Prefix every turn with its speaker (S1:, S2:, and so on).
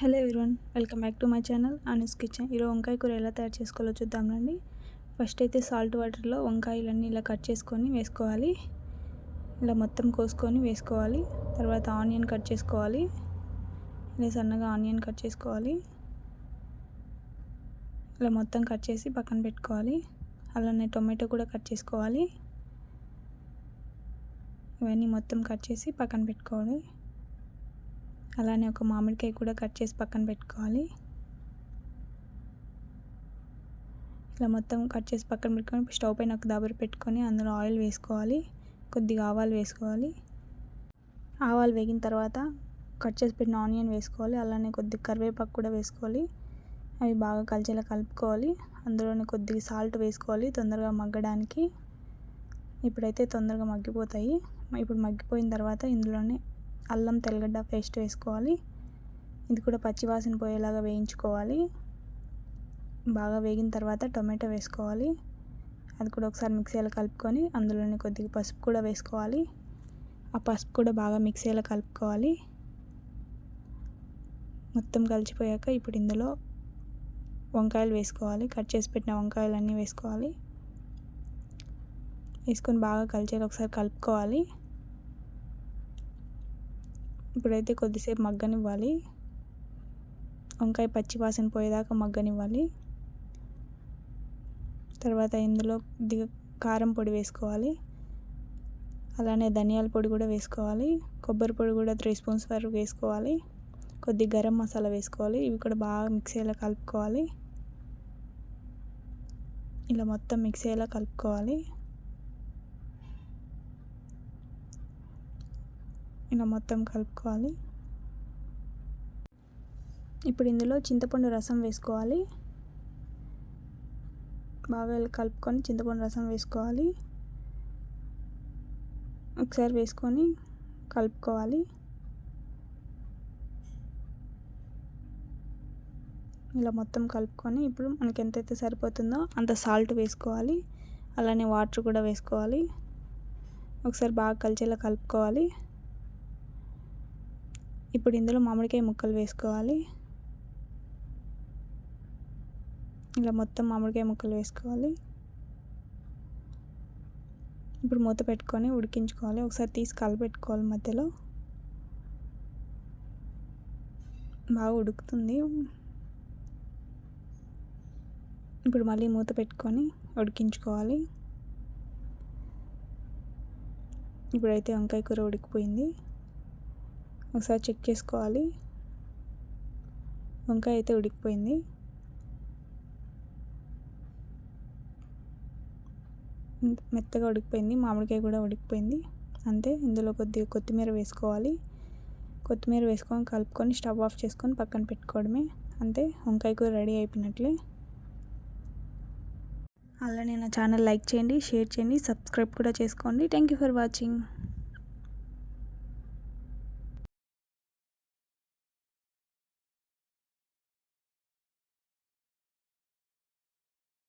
S1: Hello everyone welcome back to my channel Anu's kitchen. ఈరోజు వంకాయ కూర ఎలా తయారు చేసుకోవాలో చూద్దాం రండి. ఫస్ట్ అయితే సాల్ట్ వాటర్లో వంకాయలన్నీ ఇలా కట్ చేసుకొని వేసుకోవాలి. ఇలా మొత్తం కోసుకొని వేసుకోవాలి. తర్వాత ఆనియన్ కట్ చేసుకోవాలి. ఇలా సన్నగా ఆనియన్ కట్ చేసుకోవాలి. ఇలా మొత్తం కట్ చేసి పక్కన పెట్టుకోవాలి. అలానే టొమాటో కూడా కట్ చేసుకోవాలి. ఇవన్నీ మొత్తం కట్ చేసి పక్కన పెట్టుకోవాలి. అలానే ఒక మామిడికాయ కూడా కట్ చేసి పక్కన పెట్టుకోవాలి. ఇట్లా మొత్తం కట్ చేసి పక్కన పెట్టుకొని స్టవ్ పైన ఒక దాబర పెట్టుకొని అందులో ఆయిల్ వేసుకోవాలి. కొద్దిగా ఆవాలు వేసుకోవాలి. ఆవాలు వేగిన తర్వాత కట్ చేసి పెట్టిన ఆనియన్ వేసుకోవాలి. అలానే కొద్దిగా కరివేపాకు కూడా వేసుకోవాలి. అవి బాగా కలిసేలా కలుపుకోవాలి. అందులోనే కొద్దిగా సాల్ట్ వేసుకోవాలి తొందరగా మగ్గడానికి. ఇప్పుడైతే తొందరగా మగ్గిపోతాయి. ఇప్పుడు మగ్గిపోయిన తర్వాత ఇందులోనే అల్లం తెల్లగడ్డ పేస్ట్ వేసుకోవాలి. ఇది కూడా పచ్చివాసన పోయేలాగా వేయించుకోవాలి. బాగా వేగిన తర్వాత టొమాటో వేసుకోవాలి. అది కూడా ఒకసారి మిక్సీలో కలుపుకొని అందులోనే కొద్దిగా పసుపు కూడా వేసుకోవాలి. ఆ పసుపు కూడా బాగా మిక్సీలో కలుపుకోవాలి. మొత్తం కలిసిపోయాక ఇప్పుడు ఇందులో వంకాయలు వేసుకోవాలి. కట్ చేసి పెట్టిన వంకాయలు అన్నీ వేసుకోవాలి. వేసుకొని బాగా కలిసేలా ఒకసారి కలుపుకోవాలి. ఇప్పుడైతే కొద్దిసేపు మగ్గనివ్వాలి. వంకాయ పచ్చి వాసన పోయేదాకా మగ్గనివ్వాలి. తర్వాత ఇందులో కొద్దిగా కారం పొడి వేసుకోవాలి. అలానే ధనియాల పొడి కూడా వేసుకోవాలి. కొబ్బరి పొడి కూడా త్రీ స్పూన్స్ వరకు వేసుకోవాలి. కొద్దిగా గరం మసాలా వేసుకోవాలి. ఇవి కూడా బాగా మిక్స్ అయ్యేలా కలుపుకోవాలి. ఇలా మొత్తం మిక్స్ అయ్యేలా కలుపుకోవాలి. ఇలా మొత్తం కలుపుకోవాలి. ఇప్పుడు ఇందులో చింతపండు రసం వేసుకోవాలి. బాగా కలుపుకొని చింతపండు రసం వేసుకోవాలి. ఒకసారి వేసుకొని కలుపుకోవాలి. ఇలా మొత్తం కలుపుకొని ఇప్పుడు మనకి ఎంతైతే సరిపోతుందో అంత సాల్ట్ వేసుకోవాలి. అలానే వాటర్ కూడా వేసుకోవాలి. ఒకసారి బాగా కలిసేలా కలుపుకోవాలి. ఇప్పుడు ఇందులో మామిడికాయ ముక్కలు వేసుకోవాలి. ఇలా మొత్తం మామిడికాయ ముక్కలు వేసుకోవాలి. ఇప్పుడు మూత పెట్టుకొని ఉడికించుకోవాలి. ఒకసారి తీసి కలపెట్టుకోవాలి మధ్యలో. బాగా ఉడుకుతుంది. ఇప్పుడు మళ్ళీ మూత పెట్టుకొని ఉడికించుకోవాలి. ఇప్పుడైతే వంకాయ కూర ఉడికిపోయింది. ఒకసారి చెక్ చేసుకోవాలి. వంకాయ అయితే ఉడికిపోయింది. మెత్తగా ఉడికిపోయింది. మామిడికాయ కూడా ఉడికిపోయింది. అంతే. ఇందులో కొద్దిగా కొత్తిమీర వేసుకోవాలి. కొత్తిమీర వేసుకొని కలుపుకొని స్టవ్ ఆఫ్ చేసుకొని పక్కన పెట్టుకోవడమే. అంతే. వంకాయ కూర రెడీ అయిపోయినట్లే. అలానే నా ఛానల్ లైక్ చేయండి షేర్ చేయండి సబ్స్క్రైబ్ కూడా చేసుకోండి. Thank you for watching.